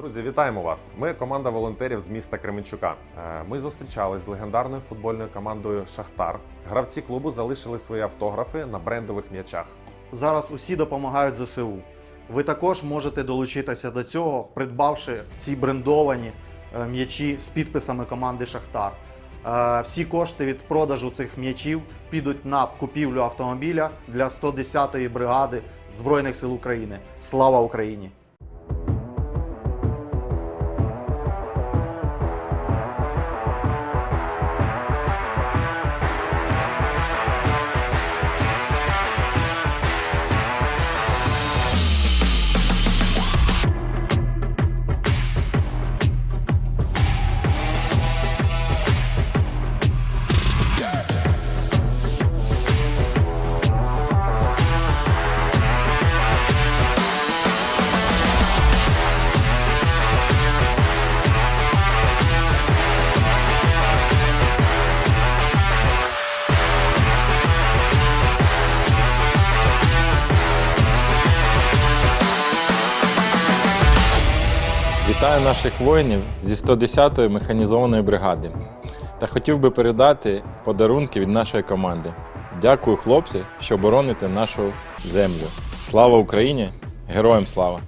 Друзі, вітаємо вас! Ми команда волонтерів з міста Кременчука. Е, Ми зустрічались з легендарною футбольною командою Шахтар. Гравці клубу залишили свої автографи на брендових м'ячах. Зараз усі допомагають ЗСУ. Ви також можете долучитися до цього, придбавши ці брендовані е, м'ячі з підписами команди Шахтар. Е, Всі кошти від продажу цих м'ячів підуть на купівлю автомобіля для 110-ї бригади Збройних сил України. Слава Україні! Вітаю наших воїнів зі 110-ї механізованої бригади та хотів би передати подарунки від нашої команди. Дякую, хлопці, що бороните нашу землю. Слава Україні! Героям слава!